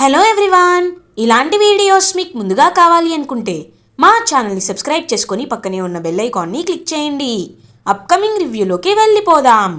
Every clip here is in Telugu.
హలో ఎవ్రీవాన్ ఇలాంటి వీడియోస్ మీకు ముందుగా కావాలి అనుకుంటే మా ఛానల్ని సబ్స్క్రైబ్ చేసుకొని పక్కనే ఉన్న బెల్ ఐకాన్ని క్లిక్ చేయండి. అప్కమింగ్ రివ్యూలోకి వెళ్ళిపోదాం.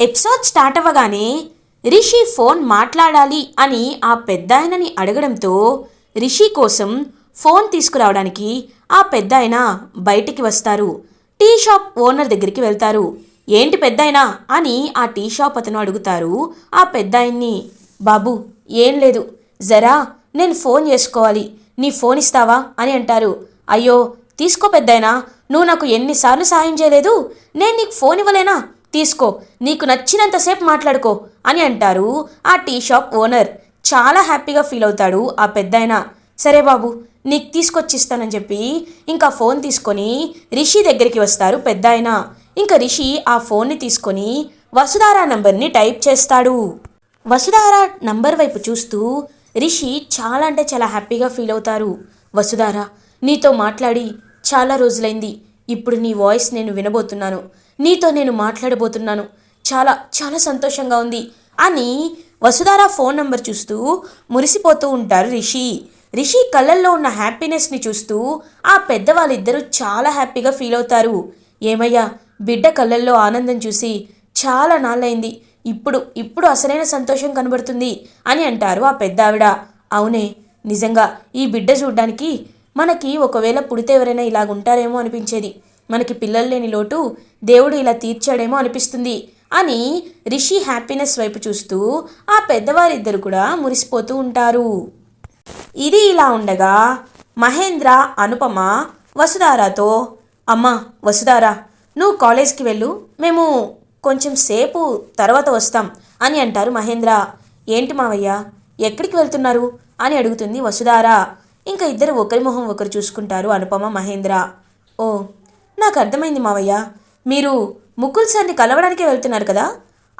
ఎపిసోడ్ స్టార్ట్ అవ్వగానే రిషి ఫోన్ మాట్లాడాలి అని ఆ పెద్దాయనని అడగడంతో రిషి కోసం ఫోన్ తీసుకురావడానికి ఆ పెద్దాయన బయటికి వస్తారు. టీ షాప్ ఓనర్ దగ్గరికి వెళ్తారు. ఏంటి పెద్దాయనా? అని ఆ టీ షాప్ అతను అడుగుతారు ఆ పెద్దాయన్ని. బాబు ఏం లేదు. జరా నేను ఫోన్ చేసుకోవాలి. నీ ఫోన్ ఇస్తావా? అని అంటారు. అయ్యో తీసుకో పెద్దయినా. నువ్వు నాకు ఎన్నిసార్లు సాయం చేయలేదు. నేను నీకు ఫోన్ ఇవ్వలేనా? తీసుకో. నీకు నచ్చినంతసేపు మాట్లాడుకో అని అంటారు ఆ టీ షాప్ ఓనర్. చాలా హ్యాపీగా ఫీల్ అవుతాడు ఆ పెద్దాయన. సరే బాబు నీకు తీసుకొచ్చిస్తానని చెప్పి ఇంకా ఫోన్ తీసుకొని రిషి దగ్గరికి వస్తారు పెద్దాయన. ఇంకా రిషి ఆ ఫోన్ని తీసుకొని వసుధారా నంబర్ని టైప్ చేస్తాడు. వసుధార నంబర్ వైపు చూస్తూ రిషి చాలా అంటే చాలా హ్యాపీగా ఫీల్ అవుతారు. వసుధార నీతో మాట్లాడి చాలా రోజులైంది. ఇప్పుడు నీ వాయిస్ నేను వినబోతున్నాను. నీతో నేను మాట్లాడబోతున్నాను. చాలా చాలా సంతోషంగా ఉంది. అని వసుధార ఫోన్ నంబర్ చూస్తూ మురిసిపోతూ ఉంటారు రిషి. రిషి కళ్ళల్లో ఉన్న హ్యాపీనెస్ని చూస్తూ ఆ పెద్దవాళ్ళిద్దరూ చాలా హ్యాపీగా ఫీల్ అవుతారు. ఏమయ్యా బిడ్డ కళ్ళల్లో ఆనందం చూసి చాలా నాళ్ళైంది. ఇప్పుడు ఇప్పుడు అసలైన సంతోషం కనబడుతుంది అని అంటారు ఆ పెద్ద ఆవిడ అవునే నిజంగా ఈ బిడ్డ చూడ్డానికి మనకి ఒకవేళ పుడితే ఎవరైనా ఇలాగుంటారేమో అనిపించేది. మనకి పిల్లలు లేని లోటు దేవుడు ఇలా తీర్చాడేమో అనిపిస్తుంది అని రిషి హ్యాపీనెస్ వైపు చూస్తూ ఆ పెద్దవారిద్దరు కూడా మురిసిపోతూ ఉంటారు. ఇది ఇలా ఉండగా మహేంద్ర అనుపమ వసుధారాతో అమ్మ వసుధారా నువ్వు కాలేజ్కి వెళ్ళు మేము కొంచెం సేపు తర్వాత వస్తాం అని అంటారు మహేంద్ర. ఏంటి మావయ్య? ఎక్కడికి వెళ్తున్నారు? అని అడుగుతుంది వసుధారా. ఇంకా ఇద్దరు ఒకరి మొహం ఒకరు చూసుకుంటారు అనుపమ మహేంద్ర. ఓ నాకు అర్థమైంది మావయ్య. మీరు ముకుల్ సార్ని కలవడానికే వెళ్తున్నారు కదా?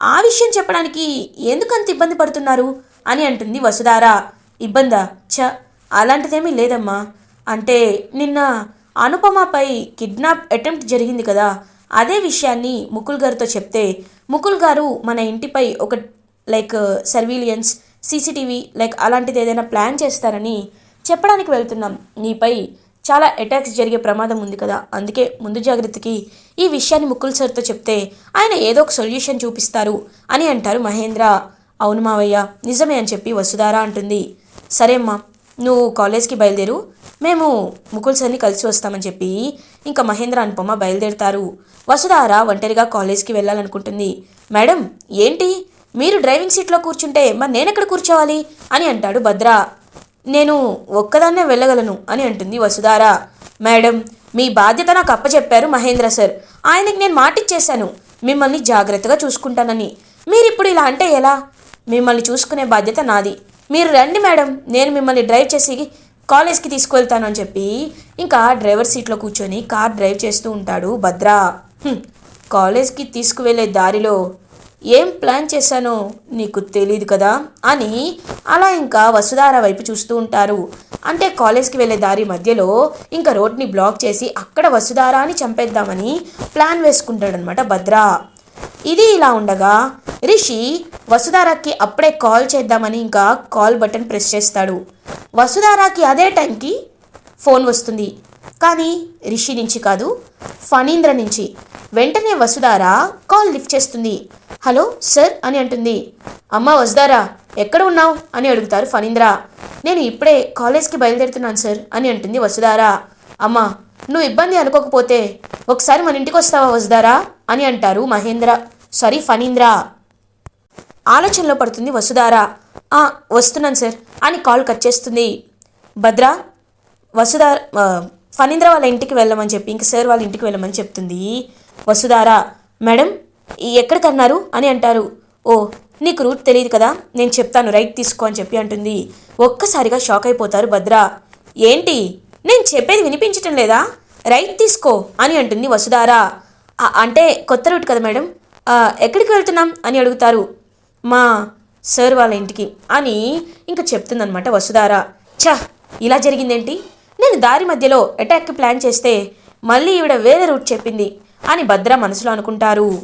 ఆ విషయం చెప్పడానికి ఎందుకంత ఇబ్బంది పడుతున్నారు? అని అంటుంది వసుధారా. ఇబ్బందా? ఛ అలాంటిదేమీ లేదమ్మా. అంటే నిన్న అనుపమపై కిడ్నాప్ అటెంప్ట్ జరిగింది కదా. అదే విషయాన్ని ముకుల్ గారితో చెప్తే ముకుల్ గారు మన ఇంటిపై ఒక లైక్ సర్వీలియన్స్ సీసీటీవీ లైక్ అలాంటిది ఏదైనా ప్లాన్ చేస్తారని చెప్పడానికి వెళ్తున్నాం. నీపై చాలా అటాక్స్ జరిగే ప్రమాదం ఉంది కదా. అందుకే ముందు జాగ్రత్తకి ఈ విషయాన్ని ముకుల్ సార్తో చెప్తే ఆయన ఏదో ఒక సొల్యూషన్ చూపిస్తారు అని అంటారు మహేంద్ర. అవును మావయ్య నిజమే అని చెప్పి వసుధారా అంటుంది. సరే అమ్మా నువ్వు కాలేజ్కి బయలుదేరు మేము ముకుల్ సార్ని కలిసి వస్తామని చెప్పి ఇంకా మహేంద్ర అనుపమ బయలుదేరుతారు. వసుధార ఒంటరిగా కాలేజ్కి వెళ్ళాలనుకుంటుంది. మేడం ఏంటి? మీరు డ్రైవింగ్ సీట్లో కూర్చుంటే మరి నేనెక్కడ కూర్చోవాలి? అని అంటాడు భద్ర. నేను ఒక్కదాన్నే వెళ్ళగలను అని అంటుంది వసుధార. మేడం మీ బాధ్యత నాకు అప్పచెప్పారు మహేంద్ర సార్. ఆయనకి నేను మాటిచ్చేశాను. మిమ్మల్ని జాగ్రత్తగా చూసుకుంటానని. మీరిప్పుడు ఇలా అంటే ఎలా? మిమ్మల్ని చూసుకునే బాధ్యత నాది. మీరు రండి మేడం నేను మిమ్మల్ని డ్రైవ్ చేసి కాలేజ్కి తీసుకువెళ్తాను అని చెప్పి ఇంకా డ్రైవర్ సీట్లో కూర్చొని కార్ డ్రైవ్ చేస్తూ ఉంటాడు భద్ర. కాలేజ్కి తీసుకువెళ్ళే దారిలో ఏం ప్లాన్ చేశానో నీకు తెలియదు కదా అని అలా ఇంకా వసుధార వైపు చూస్తూ ఉంటారు. అంటే కాలేజ్కి వెళ్ళే దారి మధ్యలో ఇంకా రోడ్ని బ్లాక్ చేసి అక్కడ వసుధారాని చంపేద్దామని ప్లాన్ వేసుకుంటాడనమాట భద్ర. ఇది ఇలా ఉండగా రిషి వసుధారాకి అప్పుడే కాల్ చేద్దామని ఇంకా కాల్ బటన్ ప్రెస్ చేస్తాడు. వసుధారాకి అదే టైంకి ఫోన్ వస్తుంది. కానీ రిషి నుంచి కాదు ఫణీంద్ర నుంచి. వెంటనే వసుధార కాల్ లిఫ్ట్ చేస్తుంది. హలో సార్ అని అంటుంది. అమ్మ వసుధారా ఎక్కడ ఉన్నావు? అని అడుగుతారు ఫణీంద్ర. నేను ఇప్పుడే కాలేజ్కి బయలుదేరుతున్నాను సార్ అని అంటుంది వసుధార. అమ్మ నువ్వు ఇబ్బంది అనుకోకపోతే ఒకసారి మన ఇంటికి వస్తావా వసుధారా? అని అంటారు మహేంద్ర. సారీ ఫణీంద్ర. ఆలోచనలో పడుతుంది వసుధారా. "ఆ, వస్తున్నాను సార్ అని కాల్ కట్ చేస్తుంది. భద్ర వసుధార ఆ, ఫణీంద్ర వాళ్ళ ఇంటికి వెళ్ళమని చెప్పి ఇంక సార్ వాళ్ళ ఇంటికి వెళ్ళమని చెప్తుంది. వసుధారా మేడం ఈ ఎక్కడికన్నారు? అని అంటారు. ఓ నీకు రూట్ తెలియదు కదా నేను చెప్తాను రైట్ తీసుకో అని చెప్పి అంటుంది. ఒక్కసారిగా షాక్ అయిపోతారు భద్ర. ఏంటి? నేను చెప్పేది వినిపించటం లేదా? రైట్ తీసుకో అని అంటుంది వసుధార. అంటే కొత్త రూట్ కదా మేడం? ఎక్కడికి వెళ్తున్నాం? అని అడుగుతారు. మా సార్ వాళ్ళ ఇంటికి అని ఇంకా చెప్తుందనమాట వసుధార. ఛ ఇలా జరిగిందేంటి? నేను దారి మధ్యలో అటాక్ ప్లాన్ చేస్తే మళ్ళీ ఈవిడ వేరే రూట్ చెప్పింది అని భద్ర మనసులో అనుకుంటారు.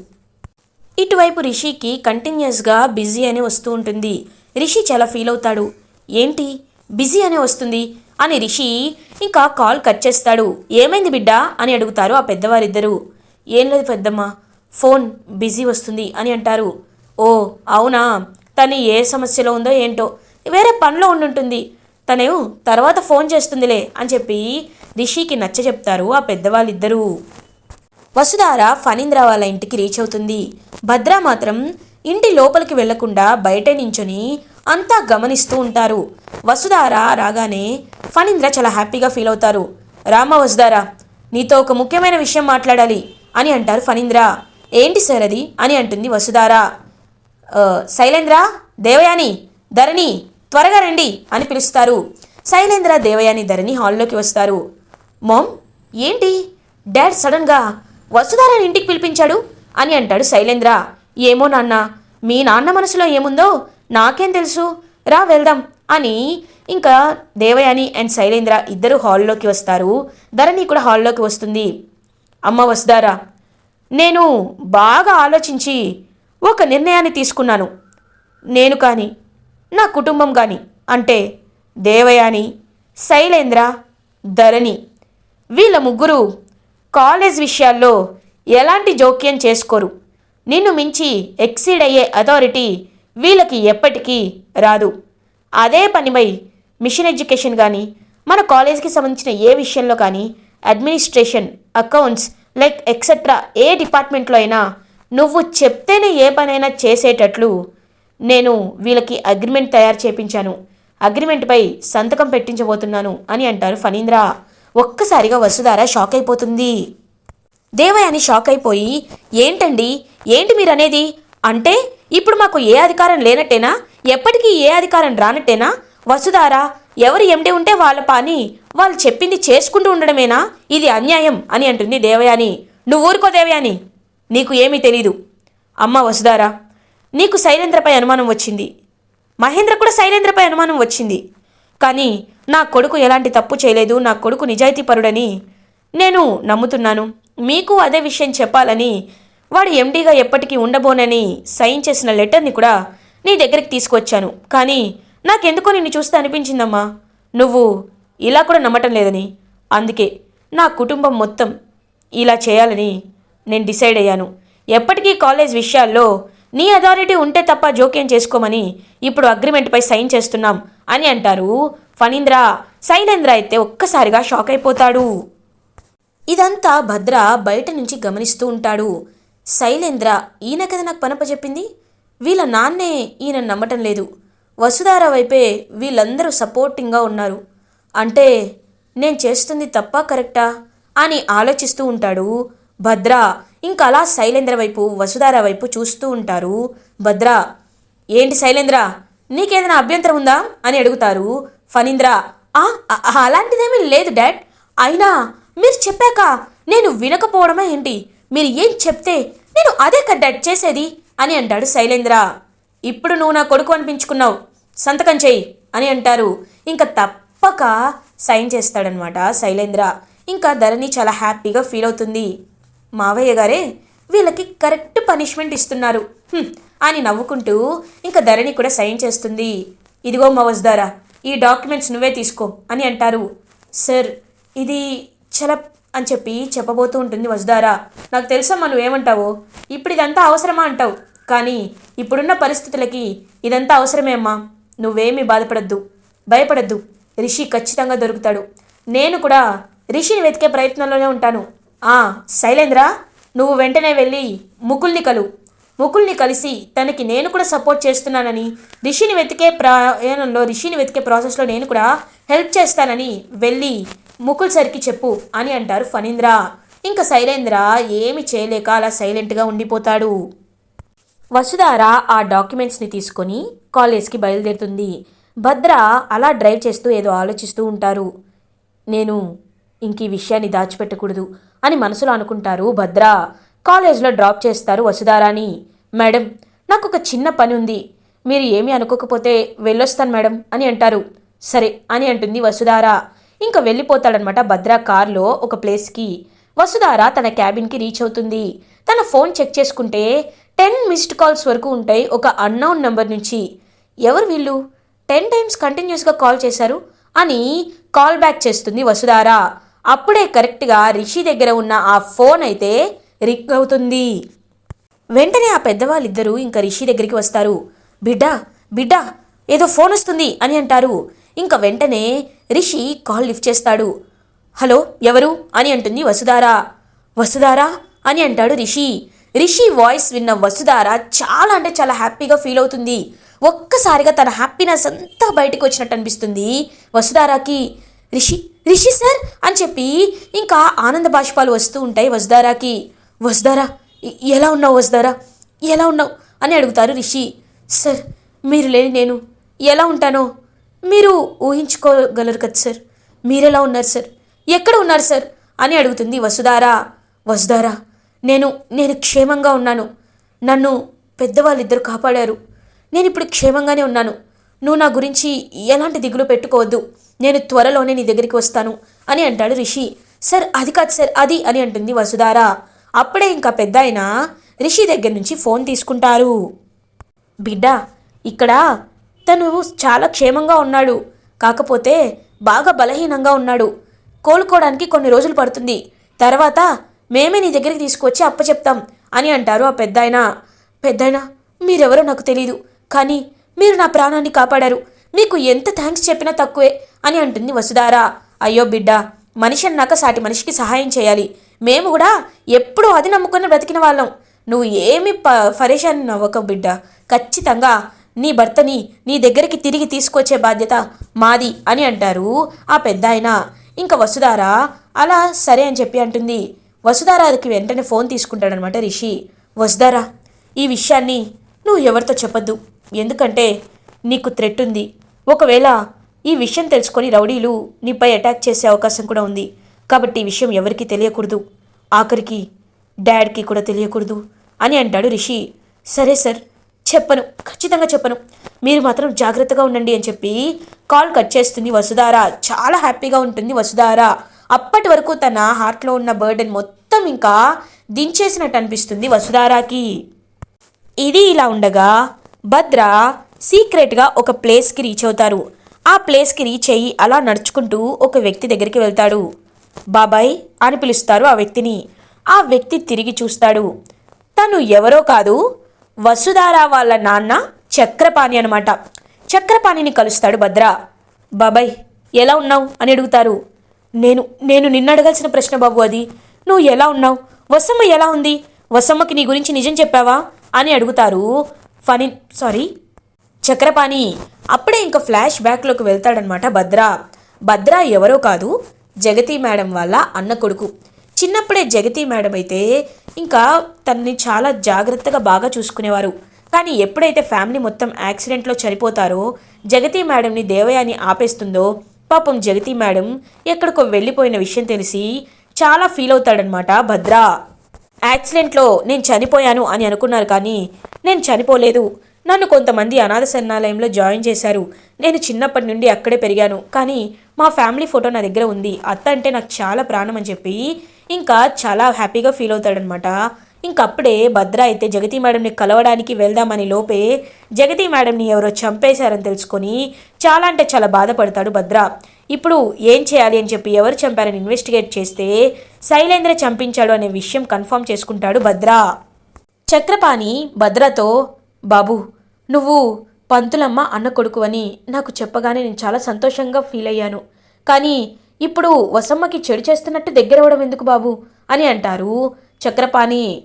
ఇటువైపు రిషికి కంటిన్యూస్గా బిజీ అని వస్తూ ఉంటుంది. రిషి చాలా ఫీల్ అవుతాడు. ఏంటి? బిజీ అనే వస్తుంది? అని రిషి ఇంకా కాల్ కట్ చేస్తాడు. ఏమైంది బిడ్డ? అని అడుగుతారు ఆ పెద్దవారిద్దరూ. ఏం లేదు పెద్దమ్మ ఫోన్ బిజీ వస్తుంది అని అంటారు. ఓ అవునా? తను ఏ సమస్యలో ఉందో ఏంటో. వేరే పనిలో ఉండుంటుంది. తను తర్వాత ఫోన్ చేస్తుందిలే అని చెప్పి రిషికి నచ్చ చెప్తారు ఆ పెద్దవాళ్ళిద్దరూ. వసుధార ఫణీంద్ర వాళ్ళ ఇంటికి రీచ్ అవుతుంది. భద్ర మాత్రం ఇంటి లోపలికి వెళ్ళకుండా బయటే నించొని అంతా గమనిస్తూ ఉంటారు. వసుధార రాగానే ఫణీంద్ర చాలా హ్యాపీగా ఫీల్ అవుతారు. రామ వసుధార నీతో ఒక ముఖ్యమైన విషయం మాట్లాడాలి అని అంటారు ఫణీంద్ర. ఏంటి సార్ అది? అని అంటుంది వసుధార. శైలేంద్ర దేవయాని ధరణి త్వరగా రండి అని పిలుస్తారు. శైలేంద్ర దేవయాని ధరణి హాల్లోకి వస్తారు. మామ్ ఏంటి? డాడ్ సడన్గా వసుధారని ఇంటికి పిలిపించాడు అని అంటాడు శైలేంద్ర. ఏమో నాన్న మీ నాన్న మనసులో ఏముందో నాకేం తెలుసు? రా వెళ్దాం. అని ఇంకా దేవయాని అండ్ శైలేంద్ర ఇద్దరు హాల్లోకి వస్తారు. ధరణి కూడా హాల్లోకి వస్తుంది. అమ్మ వస్తారా? నేను బాగా ఆలోచించి ఒక నిర్ణయాన్ని తీసుకున్నాను. నేను కానీ నా కుటుంబం కానీ అంటే దేవయాని శైలేంద్ర ధరణి వీళ్ళ ముగ్గురు కాలేజ్ విషయాల్లో ఎలాంటి జోక్యం చేసుకోరు. నిన్ను మించి ఎక్సీడ్ అయ్యే అథారిటీ వీళ్ళకి ఎప్పటికీ రాదు. అదే పనిపై మిషన్ ఎడ్యుకేషన్ కానీ మన కాలేజ్కి సంబంధించిన ఏ విషయంలో కానీ అడ్మినిస్ట్రేషన్ అకౌంట్స్ లైక్ ఎక్సెట్రా ఏ డిపార్ట్మెంట్లో అయినా నువ్వు చెప్తేనే ఏ పనైనా చేసేటట్లు నేను వీళ్ళకి అగ్రిమెంట్ తయారు చేపించాను. అగ్రిమెంట్పై సంతకం పెట్టించబోతున్నాను అని అంటారు ఫణీంద్ర. ఒక్కసారిగా వసుధార షాక్ అయిపోతుంది. దేవయాని షాక్ అయిపోయి ఏంటండి? ఏంటి మీరు అనేది అంటే ఇప్పుడు మాకు ఏ అధికారం లేనట్టేనా? ఎప్పటికీ ఏ అధికారం రానట్టేనా? వసుధారా ఎవరు ఎండి ఉంటే వాళ్ళ పాని వాళ్ళు చెప్పింది చేసుకుంటూ ఉండడమేనా? ఇది అన్యాయం అని అంటుంది దేవయాని. నువ్వు ఊరుకో దేవయాని. నీకు ఏమీ తెలీదు. అమ్మ వసుధారా నీకు శైలేంద్రపై అనుమానం వచ్చింది. మహేంద్ర కూడా శైలేంద్రపై అనుమానం వచ్చింది. కానీ నా కొడుకు ఎలాంటి తప్పు చేయలేదు. నా కొడుకు నిజాయితీపరుడని నేను నమ్ముతున్నాను. మీకు అదే విషయం చెప్పాలని వాడు ఎండీగా ఎప్పటికీ ఉండబోనని సైన్ చేసిన లెటర్ని కూడా నీ దగ్గరికి తీసుకొచ్చాను. కానీ నాకెందుకో నిన్ను చూస్తే అనిపించిందమ్మా. నువ్వు ఇలా కూడా నమ్మటం లేదని. అందుకే నా కుటుంబం మొత్తం ఇలా చేయాలని నేను డిసైడ్ అయ్యాను. ఎప్పటికీ కాలేజ్ విషయాల్లో నీ అథారిటీ ఉంటే తప్ప జోక్యం చేసుకోమని ఇప్పుడు అగ్రిమెంట్పై సైన్ చేస్తున్నాం అని అంటారు ఫణీంద్ర. సైనేంద్ర అయితే ఒక్కసారిగా షాక్ అయిపోతాడు. ఇదంతా భద్ర బయట నుంచి గమనిస్తూ ఉంటాడు. శైలేంద్ర ఈయన కదా నాకు పనప చెప్పింది వీళ్ళ నాన్నే ఈయన నమ్మటం లేదు. వసుధార వైపే వీళ్ళందరూ సపోర్టింగ్గా ఉన్నారు. అంటే నేను చేస్తుంది తప్ప కరెక్టా? అని ఆలోచిస్తూ ఉంటాడు. భద్ర ఇంకా అలా శైలేంద్ర వైపు వసుధార వైపు చూస్తూ ఉంటారు. భద్ర ఏంటి శైలేంద్ర? నీకేదైనా అభ్యంతరం ఉందా? అని అడుగుతారు. ఫణీంద్ర "ఆ, అలాంటిదేమీ లేదు డాడ్. అయినా మీరు చెప్పాక నేను వినకపోవడమే ఏంటి? మీరు ఏం చెప్తే నేను అదే కదా చేసేది అని అంటాడు శైలేంద్ర. ఇప్పుడు నువ్వు నా కొడుకు అనిపించుకున్నావు. సంతకం చెయ్యి అని అంటారు. ఇంకా తప్పక సైన్ చేస్తాడనమాట శైలేంద్ర. ఇంకా ధరణి చాలా హ్యాపీగా ఫీల్ అవుతుంది. మావయ్య గారే వీళ్ళకి కరెక్ట్ పనిష్మెంట్ ఇస్తున్నారు. అని నవ్వుకుంటూ ఇంకా ధరణి కూడా సైన్ చేస్తుంది. ఇదిగో మా ఈ డాక్యుమెంట్స్ నువ్వే తీసుకో అని అంటారు. సార్ ఇది చాలా అని చెప్పి చెప్పబోతూ ఉంటుంది వజ్దారా నాకు తెలుసమ్మా నువ్వేమంటావో ఇప్పుడు ఇదంతా అవసరమా అంటావు? కానీ ఇప్పుడున్న పరిస్థితులకి ఇదంతా అవసరమే అమ్మా. నువ్వేమీ బాధపడద్దు భయపడద్దు. రిషి ఖచ్చితంగా దొరుకుతాడు. నేను కూడా రిషిని వెతికే ప్రయత్నంలోనే ఉంటాను. ఆ శైలేంద్ర నువ్వు వెంటనే వెళ్ళి ముకుల్ని కలు. ముకుల్ని కలిసి తనకి నేను కూడా సపోర్ట్ చేస్తున్నానని రిషిని వెతికే ప్రయాణంలో రిషిని వెతికే ప్రాసెస్లో నేను కూడా హెల్ప్ చేస్తానని వెళ్ళి ముకుల్ సరికి చెప్పు అని అంటారు ఫణీంద్ర. ఇంకా శైలేంద్ర ఏమి చేయలేక అలా సైలెంట్గా ఉండిపోతాడు. వసుధార ఆ డాక్యుమెంట్స్ని తీసుకొని కాలేజ్కి బయలుదేరుతుంది. భద్ర అలా డ్రైవ్ చేస్తూ ఏదో ఆలోచిస్తూ ఉంటారు. నేను ఇంక ఈ విషయాన్ని దాచిపెట్టకూడదు అని మనసులో అనుకుంటారు భద్ర. కాలేజ్లో డ్రాప్ చేస్తారు వసుధారాని. మేడం నాకు ఒక చిన్న పని ఉంది. మీరు ఏమీ అనుకోకపోతే వెళ్ళొస్తాను మేడం అని అంటారు. సరే అని అంటుంది వసుధార. ఇంకా వెళ్ళిపోతాడనమాట భద్ర కార్లో ఒక ప్లేస్కి. వసుధార తన క్యాబిన్కి రీచ్ అవుతుంది. తన ఫోన్ చెక్ చేసుకుంటే టెన్ మిస్డ్ కాల్స్ వరకు ఉంటాయి ఒక అన్నౌన్ నెంబర్ నుంచి. ఎవరు వీళ్ళు? టెన్ టైమ్స్ కంటిన్యూస్గా కాల్ చేశారు అని కాల్ బ్యాక్ చేస్తుంది వసుధార. అప్పుడే కరెక్ట్గా రిషి దగ్గర ఉన్న ఆ ఫోన్ అయితే రిక్ అవుతుంది. వెంటనే ఆ పెద్దవాళ్ళిద్దరూ ఇంకా రిషి దగ్గరికి వస్తారు. బిడ్డా బిడ్డా ఏదో ఫోన్ వస్తుంది అని అంటారు. ఇంకా వెంటనే రిషి కాల్ లిఫ్ట్ చేస్తాడు. హలో ఎవరు? అని అంటుంది వసుధారా. వసుధారా? అని అంటాడు రిషి. రిషి వాయిస్ విన్న వసుధార చాలా అంటే చాలా హ్యాపీగా ఫీల్ అవుతుంది. ఒక్కసారిగా తన హ్యాపీనెస్ అంతా బయటకు వచ్చినట్టు అనిపిస్తుంది వసుధారాకి. రిషి రిషి సార్? అని చెప్పి ఇంకా ఆనంద బాష్పాలు వస్తూ ఉంటాయి వసుధారాకి. వసుధారా ఎలా ఉన్నావు వసుధారా? ఎలా ఉన్నావు? అని అడుగుతారు రిషి. సార్ మీరు లేని నేను ఎలా ఉంటానో? మీరు ఊహించుకోగలరు కదా సార్? మీరెలా ఉన్నారు సార్? ఎక్కడ ఉన్నారు సార్? అని అడుగుతుంది వసుధారా. వసుధారా నేను నేను క్షేమంగా ఉన్నాను. నన్ను పెద్దవాళ్ళిద్దరు కాపాడారు. నేను ఇప్పుడు క్షేమంగానే ఉన్నాను. నువ్వు నా గురించి ఎలాంటి దిగులు పెట్టుకోవద్దు. నేను త్వరలోనే నీ దగ్గరికి వస్తాను అని అంటాడు రిషి. సార్ అది కాదు సార్ అది అని అంటుంది వసుధార. అప్పుడే ఇంకా పెద్ద ఆయన రిషి దగ్గర నుంచి ఫోన్ తీసుకుంటారు. బిడ్డ ఇక్కడ తను చాలా క్షేమంగా ఉన్నాడు. కాకపోతే బాగా బలహీనంగా ఉన్నాడు. కోలుకోవడానికి కొన్ని రోజులు పడుతుంది. తర్వాత మేమే నీ దగ్గరికి తీసుకొచ్చి అప్పచెప్తాం అని అంటారు ఆ పెద్దాయన. పెద్దాయన మీరెవరో నాకు తెలీదు. కానీ మీరు నా ప్రాణాన్ని కాపాడారు. మీకు ఎంత థ్యాంక్స్ చెప్పినా తక్కువే అని అంటుంది వసుధారా. అయ్యో బిడ్డ మనిషి అన్నాక సాటి మనిషికి సహాయం చేయాలి. మేము కూడా ఎప్పుడూ అది నమ్ముకుని బ్రతికిన వాళ్ళం. నువ్వు ఏమి ప పరేషాన్ అవ్వక బిడ్డ. ఖచ్చితంగా నీ భర్తని నీ దగ్గరికి తిరిగి తీసుకొచ్చే బాధ్యత మాది అని అంటారు ఆ పెద్ద ఆయన ఇంకా వసుధార అలా సరే అని చెప్పి అంటుంది. వసుధారాకి వెంటనే ఫోన్ తీసుకుంటాడనమాట రిషి. వసుధారా ఈ విషయాన్ని నువ్వు ఎవరితో చెప్పొద్దు. ఎందుకంటే నీకు థ్రెట్ ఉంది. ఒకవేళ ఈ విషయం తెలుసుకొని రౌడీలు నీపై అటాక్ చేసే అవకాశం కూడా ఉంది. కాబట్టి ఈ విషయం ఎవరికీ తెలియకూడదు. ఆఖరికి డాడ్కి కూడా తెలియకూడదు అని అంటాడు రిషి. సరే సార్ చెప్పను. ఖచ్చితంగా చెప్పను. మీరు మాత్రం జాగ్రత్తగా ఉండండి అని చెప్పి కాల్ కట్ చేస్తుంది వసుధార. చాలా హ్యాపీగా ఉంటుంది వసుధార. అప్పటి వరకు తన హార్ట్లో ఉన్న బర్డెన్ మొత్తం ఇంకా దించేసినట్టు అనిపిస్తుంది వసుధారాకి. ఇది ఇలా ఉండగా భద్ర సీక్రెట్గా ఒక ప్లేస్కి రీచ్ అవుతారు. ఆ ప్లేస్కి రీచ్ అయ్యి అలా నడుచుకుంటూ ఒక వ్యక్తి దగ్గరికి వెళ్తాడు. బాబాయ్ అని పిలుస్తారు ఆ వ్యక్తిని. ఆ వ్యక్తి తిరిగి చూస్తాడు. తను ఎవరో కాదు వసుధార వాళ్ళ నాన్న చక్రపాణి అనమాట చక్రపాణిని కలుస్తాడు భద్ర. బాబాయ్ ఎలా ఉన్నావు? అని అడుగుతారు. నేను నేను నిన్న అడగాల్సిన ప్రశ్న బాబు అది. నువ్వు ఎలా ఉన్నావు? వసమ్మ ఎలా ఉంది? వసమ్మకి నీ గురించి నిజం చెప్పావా? అని అడుగుతారు ఫనీ సారీ చక్రపాణి. అప్పుడే ఇంకా ఫ్లాష్ బ్యాక్లోకి వెళ్తాడనమాట భద్ర. భద్ర ఎవరో కాదు జగతి మేడం వాళ్ళ అన్న కొడుకు. చిన్నప్పుడే జగతి మేడం అయితే ఇంకా తనని చాలా జాగ్రత్తగా బాగా చూసుకునేవారు. కానీ ఎప్పుడైతే ఫ్యామిలీ మొత్తం యాక్సిడెంట్లో చనిపోతారో జగతి మేడంని దేవయాని ఆపేస్తుందో పాపం జగతి మేడం ఎక్కడికో వెళ్ళిపోయిన విషయం తెలిసి చాలా ఫీల్ అవుతాడనమాట భద్ర. యాక్సిడెంట్లో నేను చనిపోయాను అని అనుకున్నారు కానీ నేను చనిపోలేదు. నన్ను కొంతమంది అనాథ శరణాలయంలో జాయిన్ చేశారు. నేను చిన్నప్పటి నుండి అక్కడే పెరిగాను. కానీ మా ఫ్యామిలీ ఫోటో నా దగ్గర ఉంది. అత్త అంటే నాకు చాలా ప్రాణం అని చెప్పి ఇంకా చాలా హ్యాపీగా ఫీల్ అవుతాడనమాట ఇంకప్పుడే భద్ర అయితే జగతి మేడంని కలవడానికి వెళ్దామని లోపే జగతి మేడంని ఎవరో చంపేశారని తెలుసుకొని చాలా అంటే చాలా బాధపడతాడు భద్ర. ఇప్పుడు ఏం చేయాలి అని చెప్పి ఎవరు చంపారని ఇన్వెస్టిగేట్ చేస్తే శైలేంద్ర చంపించాడు అనే విషయం కన్ఫర్మ్ చేసుకుంటాడు భద్ర. చక్రపాణి భద్రతో బాబు నువ్వు పంతులమ్మ అన్న కొడుకు అని నాకు చెప్పగానే నేను చాలా సంతోషంగా ఫీల్ అయ్యాను. కానీ ఇప్పుడు వసమ్మకి చెడు చేస్తున్నట్టు దగ్గర ఎందుకు బాబు? అని అంటారు చక్రపాణి.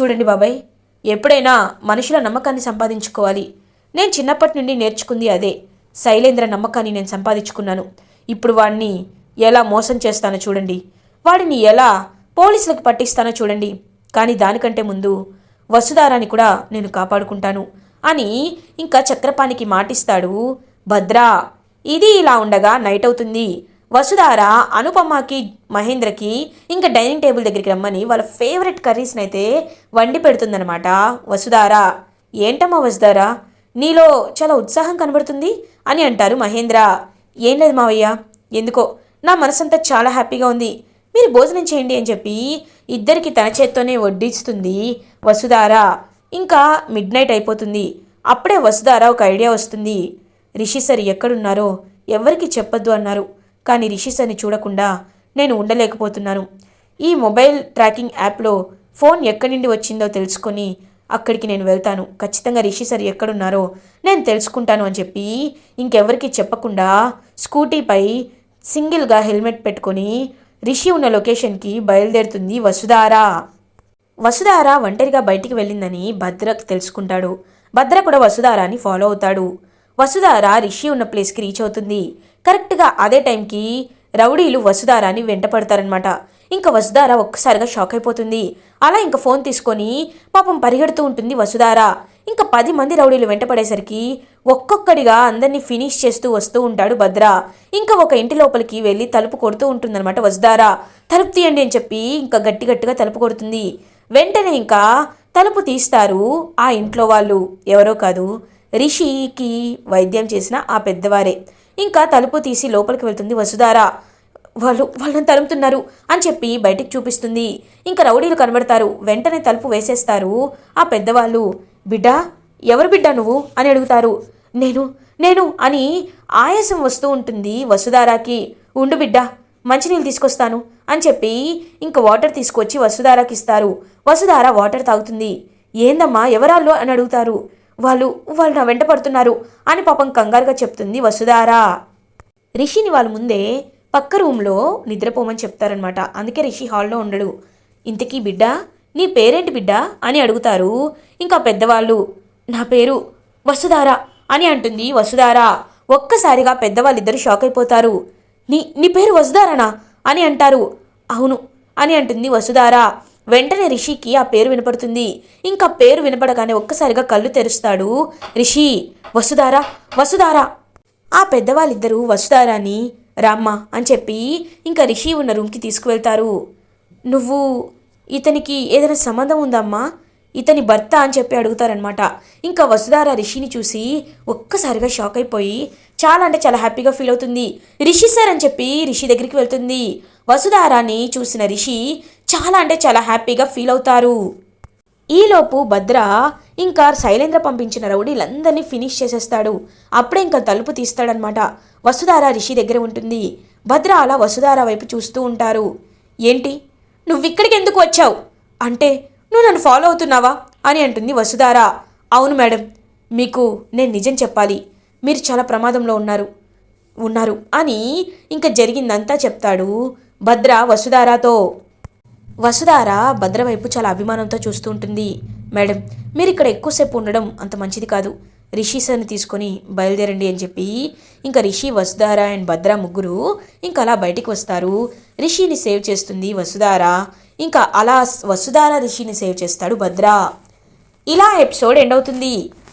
చూడండి బాబాయ్ ఎప్పుడైనా మనుషుల నమ్మకాన్ని సంపాదించుకోవాలి. నేను చిన్నప్పటి నుండి నేర్చుకుంది అదే. శైలేంద్ర నమ్మకాన్ని నేను సంపాదించుకున్నాను. ఇప్పుడు వాడిని ఎలా మోసం చేస్తానో చూడండి. వాడిని ఎలా పోలీసులకు పట్టిస్తానో చూడండి. కానీ దానికంటే ముందు వసుధారాన్ని కూడా నేను కాపాడుకుంటాను. అని ఇంకా చక్రపాణికి మాటిస్తాడు. భద్రా ఇది ఇలా ఉండగా నైట్ అవుతుంది. వసుధార అనుపమకి మహేంద్రకి ఇంకా డైనింగ్ టేబుల్ దగ్గరికి రమ్మని వాళ్ళ ఫేవరెట్ కర్రీస్ని అయితే వండి పెడుతుందనమాట వసుధార ఏంటమ్మా వసుధార? నీలో చాలా ఉత్సాహం కనబడుతుంది అని అంటారు మహేంద్ర. ఏం లేదు మావయ్య ఎందుకో? నా మనసంతా చాలా హ్యాపీగా ఉంది. మీరు భోజనం చేయండి అని చెప్పి ఇద్దరికి తన చేత్తోనే వడ్డిస్తుంది వసుధార. ఇంకా మిడ్ నైట్ అయిపోతుంది. అప్పుడే వసుధార ఒక ఐడియా వస్తుంది. రిషి సార్ ఎక్కడున్నారో ఎవరికి చెప్పొద్దు అన్నారు. కానీ రిషి సార్ని చూడకుండా నేను ఉండలేకపోతున్నాను. ఈ మొబైల్ ట్రాకింగ్ యాప్లో ఫోన్ ఎక్కడి నుండి వచ్చిందో తెలుసుకొని అక్కడికి నేను వెళ్తాను. ఖచ్చితంగా రిషి సార్ ఎక్కడున్నారో నేను తెలుసుకుంటాను అని చెప్పి ఇంకెవరికి చెప్పకుండా స్కూటీపై సింగిల్గా హెల్మెట్ పెట్టుకొని రిషి ఉన్న లొకేషన్కి బయలుదేరుతుంది వసుధారా. వసుధార ఒంటరిగా బయటికి వెళ్ళిందని భద్ర తెలుసుకుంటాడు. భద్ర కూడా వసుధారాని ఫాలో అవుతాడు. వసుధార రిషి ఉన్న ప్లేస్కి రీచ్ అవుతుంది. కరెక్ట్గా అదే టైంకి రౌడీలు వసుధారాని వెంటపడతారనమాట ఇంకా వసుధార ఒక్కసారిగా షాక్ అయిపోతుంది. అలా ఇంకా ఫోన్ తీసుకొని పాపం పరిగెడుతూ ఉంటుంది వసుధార. ఇంకా పది మంది రౌడీలు వెంటపడేసరికి ఒక్కొక్కడిగా అందరినీ ఫినిష్ చేస్తూ వస్తూ ఉంటాడు భద్ర. ఇంకా ఒక ఇంటి లోపలికి వెళ్ళి తలుపు కొడుతూ ఉంటుందన్నమాట వసుధార. తలుపు తీయండి అని చెప్పి ఇంకా గట్టి గట్టిగా తలుపు కొడుతుంది. వెంటనే ఇంకా తలుపు తీస్తారు. ఆ ఇంట్లో వాళ్ళు ఎవరో కాదు. రిషికి వైద్యం చేసిన ఆ పెద్దవారే. ఇంకా తలుపు తీసి లోపలికి వెళ్తుంది వసుధార. వాళ్ళు వాళ్ళని తలుపుతున్నారు అని చెప్పి బయటికి చూపిస్తుంది. ఇంకా రౌడీలు కనబడతారు. వెంటనే తలుపు వేసేస్తారు. ఆ పెద్దవాళ్ళు బిడ్డా ఎవరు బిడ్డ నువ్వు? అని అడుగుతారు. నేను నేను అని ఆయాసం వస్తూ ఉంటుంది వసుధారాకి. ఉండు బిడ్డ మంచినీళ్ళు తీసుకొస్తాను. అని చెప్పి ఇంక వాటర్ తీసుకొచ్చి వసుధారాకి ఇస్తారు. వసుధార వాటర్ తాగుతుంది. ఏందమ్మా ఎవరాళ్ళు? అని అడుగుతారు. వాళ్ళు వాళ్ళు నా వెంట పడుతున్నారు అని పాపం కంగారుగా చెప్తుంది వసుధార. రిషిని వాళ్ళ ముందే పక్క రూమ్లో నిద్రపోమని చెప్తారనమాట అందుకే రిషి హాల్లో ఉండడు. ఇంతకీ బిడ్డ? నీ పేరేంటి బిడ్డ? అని అడుగుతారు. ఇంకా పెద్దవాళ్ళు నా పేరు వసుధార అని అంటుంది వసుధార. ఒక్కసారిగా పెద్దవాళ్ళిద్దరు షాక్ అయిపోతారు. నీ నీ పేరు వసుధారనా? అని అంటారు. అవును అని అంటుంది వసుధార. వెంటనే రిషికి ఆ పేరు వినపడుతుంది. ఇంకా పేరు వినపడగానే ఒక్కసారిగా కళ్ళు తెరుస్తాడు రిషి. వసుధార వసుధార. ఆ పెద్దవాళ్ళిద్దరూ వసుధారాని రామ్మ అని చెప్పి ఇంకా రిషి ఉన్న రూమ్కి తీసుకువెళ్తారు. నువ్వు ఇతనికి ఏదైనా సంబంధం ఉందమ్మా? ఇతని భర్త అని చెప్పి అడుగుతారనమాట ఇంకా వసుధార రిషిని చూసి ఒక్కసారిగా షాక్ అయిపోయి చాలా అంటే చాలా హ్యాపీగా ఫీల్ అవుతుంది. రిషి సార్ అని చెప్పి రిషి దగ్గరికి వెళ్తుంది. వసుధారాని చూసిన రిషి చాలా అంటే చాలా హ్యాపీగా ఫీల్ అవుతారు. ఈలోపు భద్ర ఇంకా శైలేంద్ర పంపించిన రౌడీలందరినీ ఫినిష్ చేసేస్తాడు. అప్పుడే ఇంకా తలుపు తీస్తాడనమాట వసుధార రిషి దగ్గర ఉంటుంది. భద్ర అలా వసుధార వైపు చూస్తూ ఉంటారు. ఏంటి? నువ్విక్కడికి ఎందుకు వచ్చావు? అంటే నువ్వు నన్ను ఫాలో అవుతున్నావా? అని అంటుంది వసుధార. అవును మేడం మీకు నేను నిజం చెప్పాలి. మీరు చాలా ప్రమాదంలో ఉన్నారు ఉన్నారు అని ఇంకా జరిగిందంతా చెప్తాడు భద్ర వసుధారాతో. వసుధార భద్ర వైపు చాలా అభిమానంతో చూస్తూ ఉంటుంది. మేడం మీరు ఇక్కడ ఎక్కువసేపు ఉండడం అంత మంచిది కాదు. రిషి సార్ని తీసుకొని బయలుదేరండి అని చెప్పి ఇంకా రిషి వసుధార అండ్ భద్ర ముగ్గురు ఇంకా అలా బయటికి వస్తారు. రిషిని సేవ్ చేస్తుంది వసుధార. ఇంకా అలా వసుధార రిషిని సేవ్ చేస్తాడు భద్ర. ఇలా ఎపిసోడ్ ఎండ్ అవుతుంది.